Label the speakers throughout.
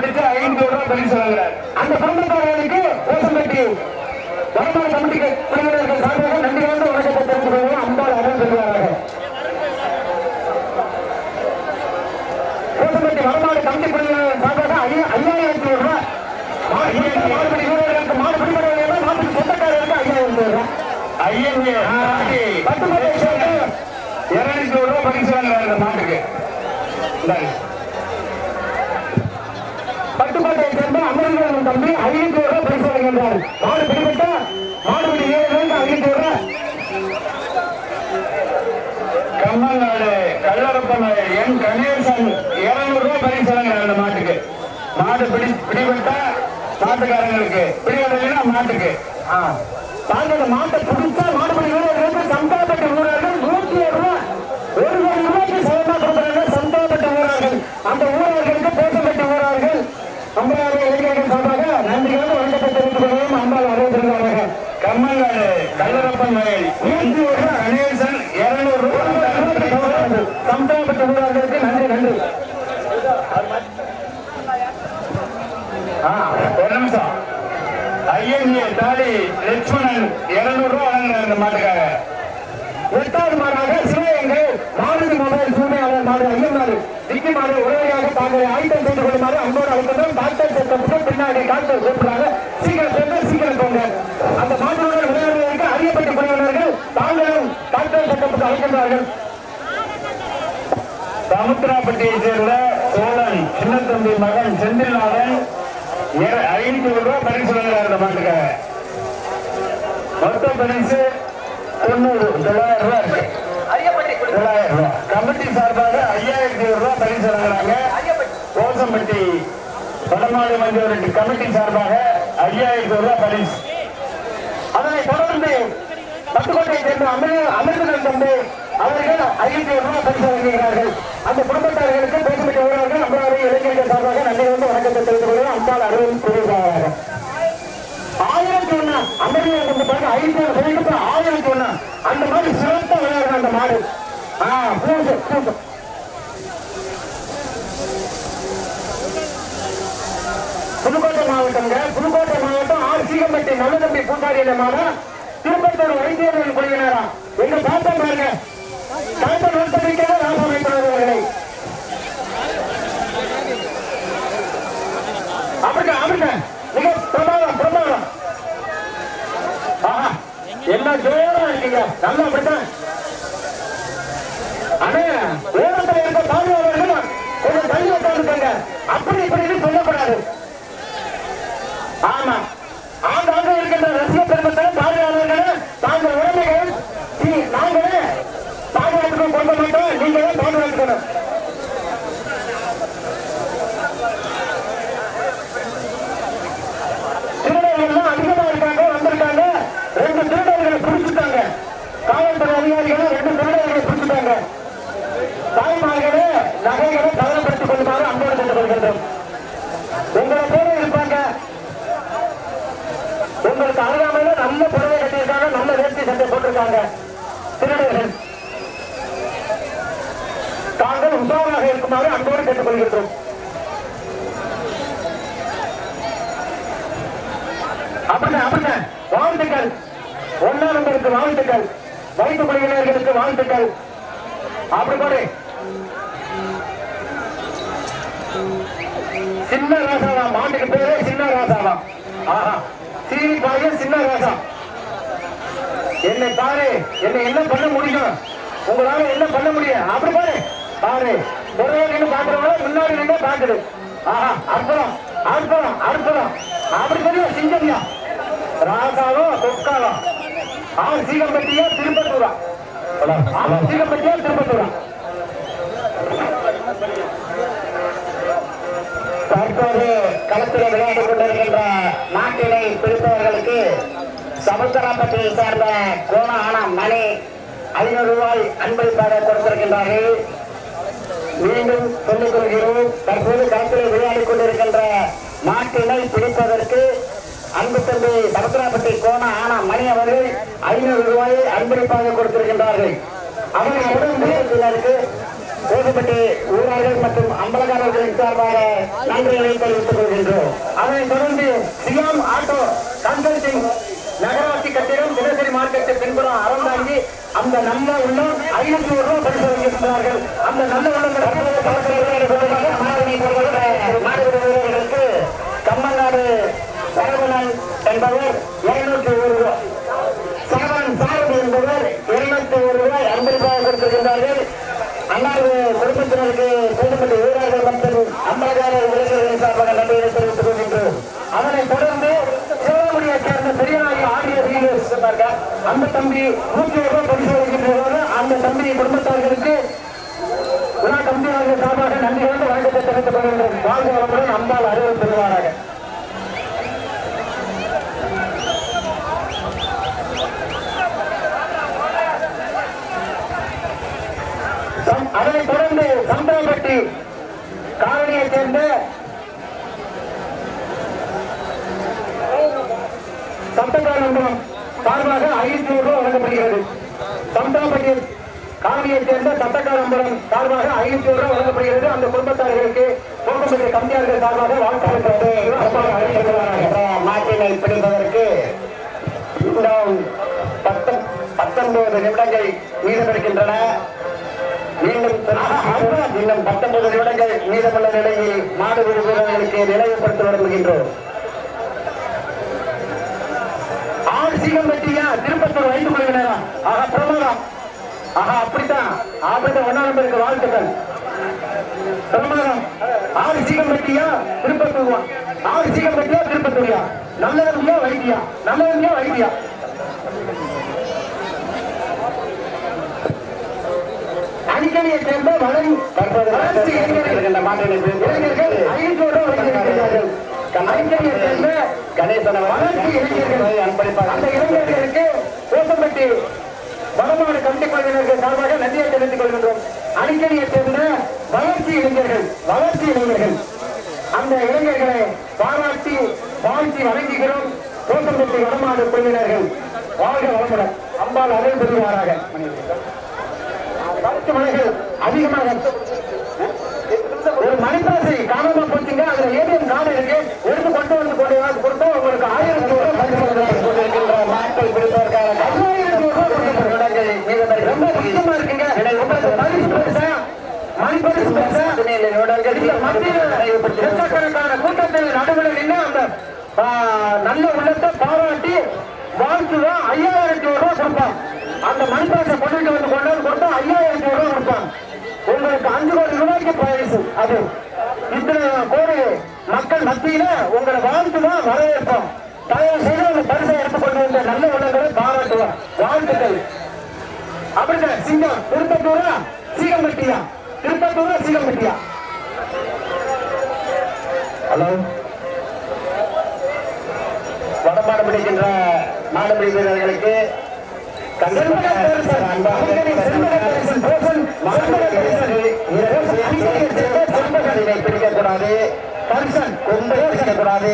Speaker 1: பிடிச்சு ஐநூறு ரூபாய் பரிசு வாங்குறார்
Speaker 2: அந்த குடும்பத்தாரர்களுக்கு ஓசம்பட்டி வருமான கமிட்டிக்கு குழுவினர்கள் சார்பாக நன்றி கலந்த வணக்கத்தை தெரிவித்துக் கொள்வோம் அம்பாள் அருள் பெறுவாராக. ஓசம்பட்டி வருமான கமிட்டி குழுவினர் சார்பாக ஐயா- ஐயாயிரத்தி ரூபாய் மாடு- மாடுபிடி வீரர்களுக்கு மாடு பிடிபடுவதற்கு மாட்டுக்கு சொந்தக்காரருக்கு ஐயாயிரத்தி ஒரு ரூபாய் பட்டுக்கோட்டை சேர்ந்த
Speaker 1: இருநூத்தி ரூபாய் பரிசு வாங்குறாரு இந்த மாட்டுக்கு.
Speaker 2: அமரன் தம்பி. ஐநூத்தி ரூபாய் பரிசு வழங்குகின்றார். மாடு பிடிபட்ட மாடுபிடி வீரர்களுக்கு ஐநூத்தி ரூபாய்.
Speaker 1: கம்மநாடு கல்லறப்பன் என் கணேசன் இருநூறு ரூபாய் பரிசு வாங்குறாரு அந்த மாட்டுக்கு. மாடு பிடி பிடிபட்டா மாட்டுக்காரங்களுக்கு. பிடிபடலைன்னா மாட்டுக்கு.
Speaker 2: ஆ. மாட்டை பிடிச்சா மாடுபிடி வீரர்களுக்கு சம்பாப்பட்டு ஊரர்கள் நூத்தி ஏழு ரூபாய் ஒரு கோடி ரூபாய்க்கு சமமா கொடுக்குறாங்க சந்தாப்பட்ட ஊரர்கள் அந்த ஊரர்களுக்கு பேசப்பட்ட ஊரர்கள் அம்பராறு இளைஞர்கள் சார்பாக நன்றியோடு வணக்கத்தை தெரிவித்துக் கொள்வோம் அம்பாள் அறிவித்திருக்கிறாங்க
Speaker 1: கம்மநாடு கல்லரப்பன் வயல் நூத்தி ஒரு கணேசன் இருநூறு ரூபாய்
Speaker 2: சந்தாப்பட்ட நன்றி நன்றி.
Speaker 1: ஒரு நிமிஷம். ஐயன்ஏ தாலி லட்சுமணன் இருநூறு ரூபாய் வாங்குறாரு இந்த மாட்டுக்காக
Speaker 2: எட்டாவது மாடாக சிவகங்கை மாருதி மொபைல் சூழ்நிலை மாடு ஐயனாறு டிக்கி மாடு உடனடியாக தாங்களை ஆயுதம் செய்து கொள்ளுமாறு அன்போடு அழைக்கின்றோம் டாக்டர் சேர்த்த பின்னாடி டாக்டர் கூப்பிடுறாங்க சீக்கிரம் சேர்ந்து அந்த மாட்டுடன் விளையாடுவதற்கு அறியப்பட்ட குழுவினர்கள் தாங்களும் டாக்டர் செட்டப்புக்கு அழைக்கின்றார்கள்.
Speaker 1: சமுத்திராப்பட்டியை சேர்ந்த சோழன் சின்னத்தம்பி மகன் செந்தில்நாதன். ஐநூத்தி ரூபாய் பரிசு வாங்குறாரு இந்த மாட்டுக்காக மொத்த பரிசு தொண்ணூறு தொள்ளாயிரம் ரூபாய் இருக்கு. தொள்ளாயிரம் ரூபாய். கமிட்டி சார்பாக ஐயாயிரத்தி ரூபாய் பரிசு வழங்குறாங்க கோசம்பட்டி வடமாடு மஞ்சள் கமிட்டி சார்பாக ஐயாயிரத்தி ரூபாய் பரிசு
Speaker 2: அதனை தொடர்ந்து பட்டுக்கோட்டையை சேர்ந்த அமிர் அமிர்தன் தம்பி அவர்கள் ஐநூத்தி ரூபாய் பரிசு வழங்குகிறார்கள் அந்த குடும்பத்தார்களுக்கு பேசப்பட்ட ஊழல்கள் அம்மாவை இளைஞர்கள் சார்பாக நன்றி வந்து வணக்கத்தை தெரிவித்துக் கொள்வோம் அம்பாள் அருள் புரிவார்கள் ஆயிரத்தி ஒண்ணு அமெரிக்கா கொண்டு பாருங்க ஐநூத்தி ஒண்ணு சொல்லிட்டு ஆயிரத்தி ஒண்ணு அந்த மாதிரி சிறந்த விளையாடுற அந்த மாடு. ஆ பூசு பூசு புதுக்கோட்டை மாவட்டங்க ஆர் சீகம்பட்டி நல்லதம்பி பூசாரி மாமா திருப்பத்தூர் வைத்தியர்கள் குழுவினரா? எங்க பார்த்தா பாருங்க. கலந்த நோட்டமிக்காக ராம வைத்தவர்களை அவருங்க அவருங்க மிக பிரமாதம் பிரமாதம். என்ன ஜோரா இருக்கீங்க. நல்லா அப்படித்தான் அண்ணே ஓரத்தில் இருக்க பாதுகாவலர்கள் கொஞ்சம் தள்ளி உட்காந்துருக்காங்க அப்படி இப்படின்னு சொல்லக்கூடாது. ஆமா. ஆங்காங்க இருக்கின்ற ரசிக பெருமக்கள் பாதுகாவலர்கள் தாங்கள் உடமைகள் நீ- நாங்களே பாதுகாத்துக்க கொண்டு மாட்டோம் நீங்களே பாதுகாத்துக்கணும் திருடர்கள்லாம் அதிகமா இருக்காங்க வந்திருக்காங்க. ரெண்டு திருடர்களை பிடிச்சிட்டாங்க. காவல்துறை அதிகாரிகள் ரெண்டு திருடர்களை பிடிச்சிட்டாங்க. தாய்மார்களே நகைகளை கவனப்படுத்திக் கொள்ளுமாறு அன்போடு கொண்டு கொள்கின்றோம் உங்களுக்கு அருகாமையில நல்ல புடவை கட்டியிருக்காங்க நல்ல வேஷ்டி சட்டை போட்டிருக்காங்க. திருடர்கள். தாங்கள் உஷாராக இருக்குமாறு அன்போடு கேட்டுக்கொள்கின்றோம். அப்படிங்க வாழ்த்துக்கள். ஒன்னா நம்பருக்கு வாழ்த்துக்கள். வயிற்று குழுவினர்களுக்கு வாழ்த்துக்கள். அப்படி போடு. சின்ன ராசாவா மாட்டுக்கு பேரே சின்ன ராசாவா. ஆஹா. சீனி பாயும் சின்ன ராசா என்னை பாரு என்னை என்ன பண்ண முடியும்? உங்களால என்ன பண்ண முடியும்? அப்படி பாரு பாரு. ஒரே நின்று பாக்குறவங்க முன்னாடி நின்று பாக்குது ஆஹா அற்புதம் அற்புதம் அற்புதம். அப்படி பெரிய சிங்கம்யா. ராசாவோ கொக்காலும் ஆ சீகம்பட்டியா திருப்பத்தூரா. ஆ, சீகம்பட்டியா திருப்பத்தூரா தற்போது களத்தில் விளையாடிக் கொண்டிருக்கின்ற நாட்டினை பிடிப்பவர்களுக்கு சமுத்திரப்பட்டியை சேர்ந்த கோண ஆனம் மணி ஐநூறு ரூபாய் அன்பளிப்பாக கொடுத்திருக்கின்றார்கள். மீண்டும் சொல்லிக் கொள்கிறோம். தற்போது களத்தில் விளையாடிக் கொண்டிருக்கின்ற நாட்டினை பிடிப்பதற்கு அன்பு தம்பி சமுத்திரப்பட்டி கோண ஆனா மணி அவர்கள் ஐநூறு ரூபாயை அன்பளிப்பாக கொடுத்திருக்கின்றார்கள். அவரை தொடர்ந்து சிலருக்கு
Speaker 3: கோதுப்பட்டி ஊரார்கள் மற்றும் அம்பலகாரர்களின் சார்பாக நன்றிகளை தெரிவித்துக் கொள்கின்றோம்.
Speaker 2: அதனைத் தொடர்ந்து சியாம் ஆட்டோ கன்சல்டிங் நகராட்சி கட்டிடம் தினசரி மார்க்கெட்டு பின்புறம் அறந்தாங்கி அந்த நல்ல உள்ளம் ஐநூத்தி ஒரு ரூபாய் பரிசு வழங்கியிருக்கிறார்கள் அந்த நல்ல
Speaker 3: மாடுகளுக்கு கம்மநாடு சரவணன் என்பவர் இருநூற்றி ஒரு ரூபாய் சரவணன் சாரதி என்பவர் இருநூத்தி ஒரு ரூபாய் அன்பளிப்பாக கொடுத்திருக்கின்றார்கள் அன்னாரது குடும்பத்தினருக்கு கோதுப்பட்டி வீரர்கள் மற்றும் அம்பலகார இளைஞர்களின் சார்பாக நன்றியை தெரிவித்துக் கொள்கின்றோம்.
Speaker 2: அதனைத் தொடர்ந்து சிவகாமியை சேர்ந்த பெரியநாயகி ஆடியோ வீடியோஸ் அந்த தம்பி நூற்றி ரூபாய் பரிசு வழங்கியிருக்கிறார்கள் அந்த தம்பி குடும்பத்தார்களுக்கு விழா கமிட்டியாளர்கள் சார்பாக நன்றி கலந்து வணக்கத்தை தெரிவித்துக் கொள்கின்றோம். வாழ்க வளமுடன் அம்பாள் அறிவு பெறுவாராக. அதனைத் தொடர்ந்து சந்திரப்பட்டி காலனியைச் சேர்ந்த சட்டக்காரம்பலம் சார்பாக ஐநூறு ரூபாய் வழங்கப்படுகிறது. சந்தாப்பட்டி காவியைச் சேர்ந்த சட்டக்காரம்பரம் சார்பாக ஐநூத்தி நூறு ரூபாய் வழங்கப்படுகிறது. அந்த குடும்பத்தார்களுக்கு குடும்பத்திலே கம்மியார்கள் சார்பாக வாழ்க்கை
Speaker 3: மாட்டினை பிடிப்பதற்கு இன்னும் பத்தொன்பது நிமிடங்கள் மீதம் இருக்கின்றன மீண்டும் சொல்கிறேன், இன்னும் பத்தொன்பது நிமிடங்கள் மீதமுள்ள நிலையில் மாடு வீரர்களுக்கு நினைவுபடுத்த விரும்புகின்றோம்.
Speaker 2: ஆறு சீகம் வெட்டியா? திருப்பத்தூர் ஐந்து மணி நேரம் ஆஹா பிரமாதம். ஆஹா அப்படித்தான். அப்படித்தான் ஒன்னா நம்பருக்கு வாழ்த்துக்கள். பிரமாதம். ஆறு சீகம் வெட்டியா? திருப்பத்தூர் ஆறு சீகம் வெட்டியா? திருப்பத்தூரியா. நல்ல வைத்தியா நல்ல வைத்தியா அடிக்கடியை சேர்ந்த வளரி வளர்ச்சி இளைஞர்கள் ஐநூறு வழங்கியிருக்கிறார்கள் அடிக்கடியை சேர்ந்த
Speaker 3: கணேசன்
Speaker 2: வளர்ச்சி இளைஞர்கள். அந்த இளைஞர்களுக்கு கோசம்பட்டி வடமாடு கமிட்டி குழுவினருக்கு சார்பாக நன்றியை தெரிவித்துக் கொள்கின்றோம். அடிக்கடியை சேர்ந்த வளர்ச்சி இளைஞர்கள் வளர்ச்சி இளைஞர்கள். அந்த இளைஞர்களை பாராட்டி வாழ்த்தி வணங்குகிறோம். கோசம்பட்டி வடமாடு குழுவினர்கள். வாழ்க வளமுடன். அம்பாள் அருள் பெறுவாராக கருத்து மணிகள் அதிகமாக ஒரு மணிப்பிரசை காணாம போச்சுங்க அதுல ஏடிஎம் கார்டு இருக்கு எடுத்து கொண்டு வந்து கொண்டு வந்து கொடுத்தா உங்களுக்கு ஆயிரத்தி ரூபாய் பரிசு கொடுக்குறாங்க.
Speaker 3: கொண்டிருக்கின்ற மாட்டை பிடிப்பதற்கான
Speaker 2: ஐயாயிரத்தி ரூபாய் கொடுக்குறாங்க.
Speaker 3: நிமிடங்கள் மீதம்
Speaker 2: ரொம்ப கஷ்டமா இருக்குங்க உங்களுக்கு பரிசு பெருசா மணி பரிசு பெருசா இந்த மத்தியில லட்சக்கணக்கான கூட்டத்தில் நடுவில் நின்று அந்த ஆ, நல்ல உள்ளத்தை பாராட்டி வாழ்த்துதான் ஐயாயிரத்தி ஒரு ரூபாய் கொடுப்பான் அந்த கொண்டுட்டு வந்து கொண்டு வந்து கொடுத்தா ஐயாயிரத்தி ரூபாய் கொடுப்பாங்க. உங்களுக்கு அஞ்சு கோடி ரூபாய்க்கு பரிசு அது இத்தனை கோடி மக்கள் மத்தியில உங்களை வாழ்த்துதான் வரவேற்போம். தயவு செய்து அந்த பரிசை எடுத்துக்கொண்டு வந்த நல்ல உள்ளங்களை பாராட்டுவோம் வாழ்த்துக்கள். அப்படிதான் சிங்கம். திருப்பத்தூரா? சீகம்பட்டியா? திருப்பத்தூரா சீகம்பட்டியா?
Speaker 3: ஹலோ? வடமாடு பிடிக்கின்ற மாடுபிடி வீரர்களுக்கு பிடிக்கக்கூடாது
Speaker 2: பரிசன்,
Speaker 3: கொம்பை பிடிக்கக்கூடாது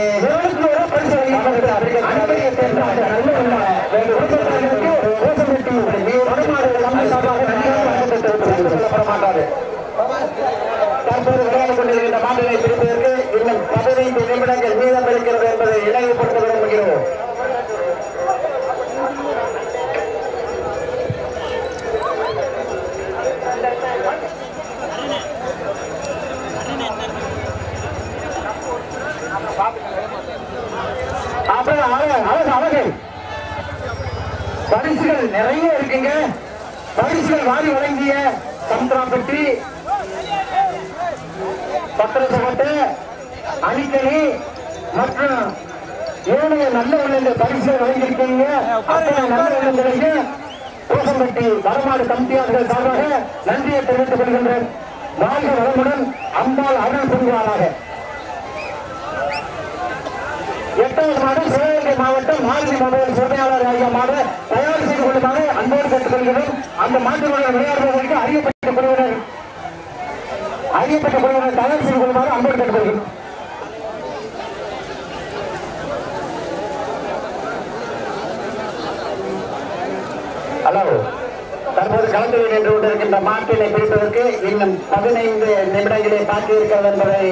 Speaker 3: தற்போது கொண்டிருக்கின்ற இன்னும் பதினைந்து நிமிடங்கள் மீதம் இருக்கிறது என்பதை இணைவுபடுத்த விரும்புகிறோம்.
Speaker 2: அப்புறம் அழகு அழகு அழகு. பரிசுகள் நிறைய இருக்குங்க. பரிசுகள் வாரி வழங்கிய சந்திராப்பட்டி பத்திரசகோட்டை அணிக்கணி மற்றும் ஏனைய நல்ல உள்ளங்கள் பரிசுகள் வழங்கியிருக்கீங்க. அத்தனை நல்ல உள்ளங்களுக்கு கோசம்பட்டி வரமாடு கமிட்டியாளர்கள் சார்பாக நன்றியை தெரிவித்துக் கொள்கின்றேன். வாழ்க வளமுடன் அம்பாள் அருள் புரிவாராக எட்டாவது சிவகங்கை மாவட்டம் மாருதி மொபைல் உரிமையாளர் ஐயா தயார் செய்து கொள்ளுமாறு அன்போடு கேட்டுக்கொள்கிறோம். அந்த மாட்டுடன் விளையாடுவதற்கு அறியப்பட்ட குழுவினர் அறியப்பட்ட குழுவினர் தயார் செய்து கொள்ளுமாறு அன்போடு கேட்டுக்கொள்கிறோம்.
Speaker 3: ஹலோ
Speaker 2: தற்போது களத்தில் நின்று கொண்டிருக்கின்ற மாட்டினை பிடிப்பதற்கு இன்னும் பதினைந்து நிமிடங்களை பாக்கி இருக்கிறது என்பதை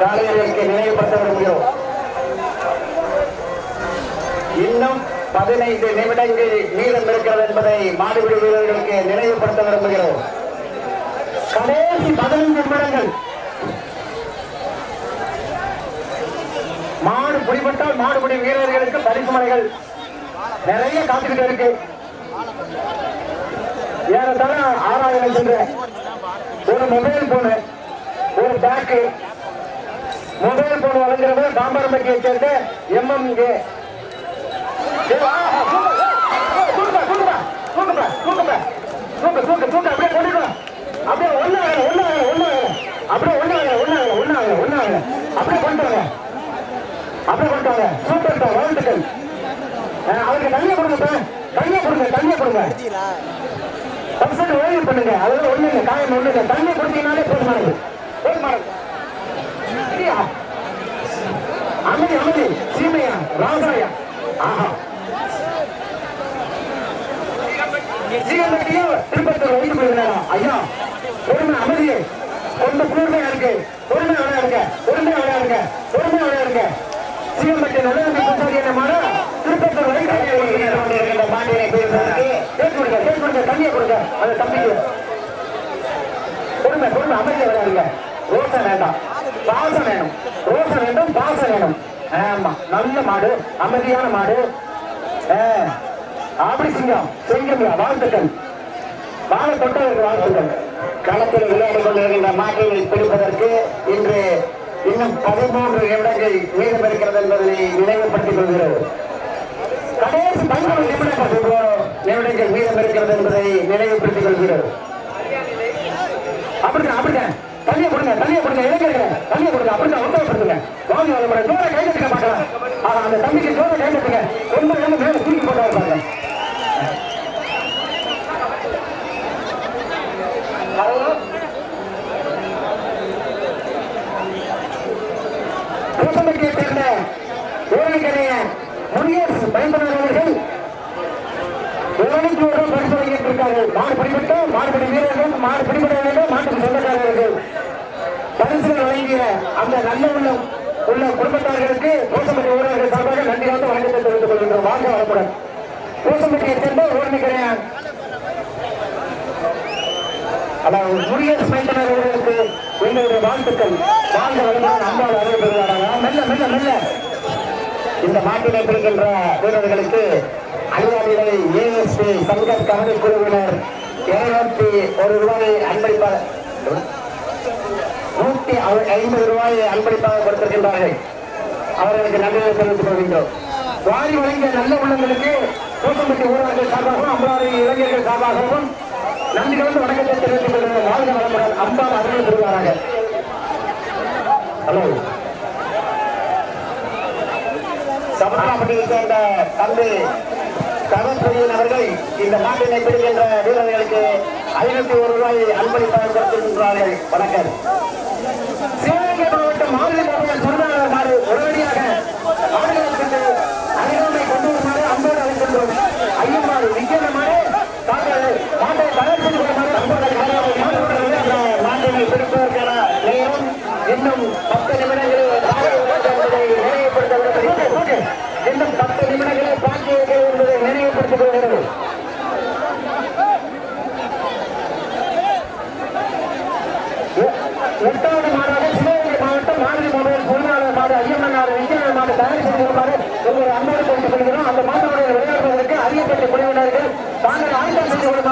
Speaker 2: காலையிற்கு நினைவுபடுத்த விரும்புகிறோம். இன்னும் பதினைந்து நிமிடங்கள் மீதம் இருக்கிறது என்பதை மாடுபிடி வீரர்களுக்கு நினைவுபடுத்த விரும்புகிறோம். கடைசி பதினைந்து நிமிடங்கள். மாடு பிடிபட்டால் மாடுபிடி வீரர்களுக்கு பரிசு மலைகள் நிறைய காத்துக்கிட்டு இருக்கு. ஏறத்தாழ ஆறாயிரம் சென்ற ஒரு மொபைல் போனு ஒரு பேக்கு மொபைல் போன் வழங்குறவர் தாம்பரம்பட்டியை சேர்ந்த எம்எம்கே அப்படியே ஒண்ணு ஒண்ணு ஒண்ணு அப்படியே ஒண்ணு ஒண்ணு ஒண்ணு ஒண்ணு அப்படியே கொண்டு வாங்க அப்படியே கொண்டு வாங்க சூப்பர் சார் வாழ்த்துக்கள் அவருக்கு தண்ணியை கொடுங்க சார் கொடுங்க தண்ணியை கொடுங்க பர்சன்ட் ஓய்வு பண்ணுங்க அதெல்லாம் ஒண்ணு இல்லை காயம் ஒண்ணு இல்லை கொடுத்தீங்கனாலே போதுமானது போதுமானது அமைதி அமைதி சீமையா ராசாயா ஆஹா. சீகம்பட்டியும் திருப்பத்தூர் வைத்து போயிருந்தாரா ஐயா பொறுமை அமைதியே. ரொம்ப கூர்மையா இருக்கு. பொறுமை விளையாடுங்க பொறுமை விளையாடுங்க பொறுமை விளையாடுங்க சீகம்பட்டி நல்ல பூசாரி என்ன மாடா திருப்பத்தூர் வைத்து மாட்டினை பேசுவதற்கு கேட்டு கொடுங்க. கேட்டு கொடுங்க. தண்ணியை கொடுங்க. அந்த தம்பிக்கு பொறுமை பொறுமை அமைதியா விளையாடுங்க. ரோசம் வேண்டாம். பாசம் வேணும். ரோசம் வேண்டும் பாசம் வேணும். ஆமா. நல்ல மாடு. அமைதியான மாடு. ஆ, அப்படி சிங்கம் சிங்கம்யா வாழ்த்துக்கள். வாழ தொட்டவர்கள் வாழ்த்துக்கள். களத்தில் விளையாடி கொண்டிருக்கின்ற மாட்டினை பிடிப்பதற்கு இன்று இன்னும் பதிமூன்று நிமிடங்கள் மீதம் இருக்கிறது என்பதை நினைவுபடுத்திக் கொள்கிறது கடைசி பதிமூணு நிமிடங்கள் நிமிடங்கள் மீதம் இருக்கிறது என்பதை நினைவுபடுத்திக் கொள்கிறது அப்படிதான் அப்படிதான் தண்ணியை கொடுங்க தண்ணியை கொடுங்க இளைஞர்கள் தண்ணியை கொடுங்க அப்படிதான் உத்தரப்படுத்துங்க வாங்கி வர ஜோரை கை கட்டுக்க பார்க்கலாம் அந்த தம்பிக்கு ஜோரை கை கட்டுங்க ரொம்ப ரொம்ப மேல தூக்கி போட்டா இருப்பாங்க பூசம்பட்டியை சேர்ந்த ஓரணிக்கரைய முனியரசு பயன்படுவர் அவர்கள் ஓரணிக்கு ஒரு பரிசு வழங்கிட்டு இருக்காரு மாடு பிடிபட்டோம் மாடுபடி வீரர்கள் மாடு பிடிபட வேண்டும். மாட்டுக்கு சொந்தக்காரர்கள் பரிசுகள் வழங்கிய அந்த நல்ல உள்ளம் உள்ள குடும்பத்தார்களுக்கு கோசம்பட்டி ஊரர்கள் சார்பாக நன்றி வந்து வணக்கத்தை தெரிவித்துக் கொள்கின்றோம். வாழ்க வளமுடன். கோசம்பட்டியை சேர்ந்த ஓரணிக்கரையான் அதாவது முருகேஷ் மைந்தனர் அவர்களுக்கு எங்களுடைய வாழ்த்துக்கள். வாழ்ந்த வளமுடன் அன்பால் அருள் பெறுவாராக. மெல்ல மெல்ல மெல்ல. இந்த மாட்டினை பிடிக்கின்ற வீரர்களுக்கு அலுவலிகளை ஏஎஸ்பி சங்க கவனி குழுவினர் இருநூத்தி ஒரு ரூபாயை அன்பளிப்பாக நூத்தி ஐ- ஐம்பது ரூபாயை அன்பளிப்பாக கொடுத்திருக்கின்றார்கள். அவர்களுக்கு நன்றியை தெரிவித்துக் கொள்கின்றோம். வாரி வழங்கிய நல்ல உள்ளங்களுக்கு பூசம்பட்டி ஊரகங்கள் சார்பாகவும் அம்பாறை இளைஞர்கள் சார்பாகவும் நன்றி வந்து வணக்கத்தை தெரிவித்துக் கொள்கிறோம் வாழ்க வளமுடன் அம்பாள் அருள் பெறுவாராக ஹலோ. சமணப்பட்டியை சேர்ந்த தம்பி கவர்பிரியன் அவர்கள் இந்த நாட்டினை பிடிக்கின்ற வீரர்களுக்கு ஐநூத்தி ஒரு ரூபாய் அன்பளிப்பாக கொடுத்திருக்கிறார்கள் வணக்கம். சிவகங்கை மாவட்டம் மாநில எட்டாவது மாறாக சிவகங்கை மாவட்டம் மாதிரி மொபைல் பொருளாளர் மாடு ஐயம்மனார் வெங்கய்ய மாடு தயாரித்து இருப்பாரு உங்களை அன்போடு கொடுத்து கொள்கிறோம் அந்த மாட்டோட விளையாடுவதற்கு அறியப்பட்ட குழுவினர்கள் தாங்கள் ஆயுதம் செய்து